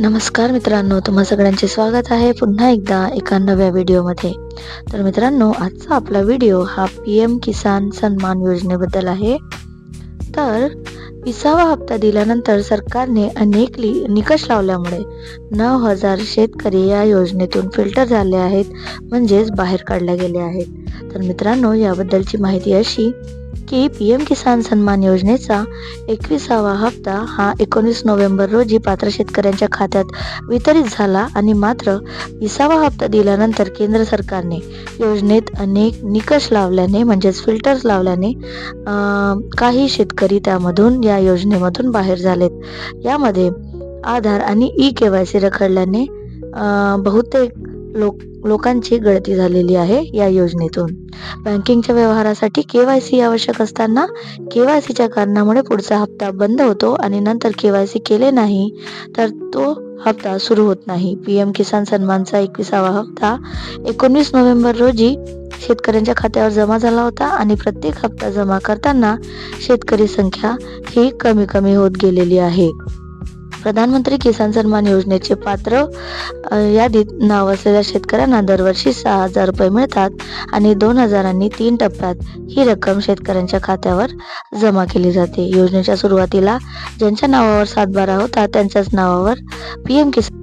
नमस्कार मित्रांनो तुम्हा सगळ्यांचे स्वागत आहे पुन्हा एकदा एका नव्या व्हिडिओमध्ये. तर मित्रांनो आजचा आपला व्हिडिओ हा पी एम किसान सन्मान योजनेबद्दल आहे. तर विसावा हप्ता दिल्यानंतर सरकारने अनेक लि निकष लावल्यामुळे नऊ हजार शेतकरी या योजनेतून फिल्टर झाले आहेत म्हणजेच बाहेर काढले गेले आहेत. तर मित्रांनो याबद्दलची माहिती अशी की पी एम किसान सन्मान योजनेचा एकविसावा हप्ता हा एकोणीस नोव्हेंबर रोजी पात्र शेतकऱ्यांच्या खात्यात वितरित झाला आणि मात्र विसावा हप्ता दिल्यानंतर केंद्र सरकारने योजनेत अनेक निकष लावल्याने म्हणजेच फिल्टर्स लावल्याने काही शेतकरी त्यामधून या योजनेमधून बाहेर झालेत. यामध्ये आधार आणि ई के वाय सी रखडल्याने बहुतेक लोक लोकांची गळती झालेली आहे या योजनेतून. बँकिंगच्या व्यवहारासाठी के वाय सी आवश्यक असताना के वाय सीच्या कारणामुळे पुढचा हप्ता बंद होतो आणि नंतर के वाय सी केले नाही तर तो हप्ता सुरू होत नाही. पी एम किसान सन्मानचा एकविसावा हप्ता एकोणवीस नोव्हेंबर रोजी शेतकऱ्यांच्या खात्यावर जमा झाला होता आणि प्रत्येक हप्ता जमा करताना शेतकरी संख्या ही कमी कमी होत गेलेली आहे. प्रधानमंत्री किसान सन्मान योजनेचे पात्र यादीत नाव असलेल्या शेतकऱ्यांना दरवर्षी सहा हजार रुपये मिळतात आणि दोन हजारांनी तीन टप्प्यात ही रक्कम शेतकऱ्यांच्या खात्यावर जमा केली जाते. योजनेच्या सुरुवातीला ज्यांच्या नावावर सातबारा होता त्यांच्याच नावावर पी एम किसान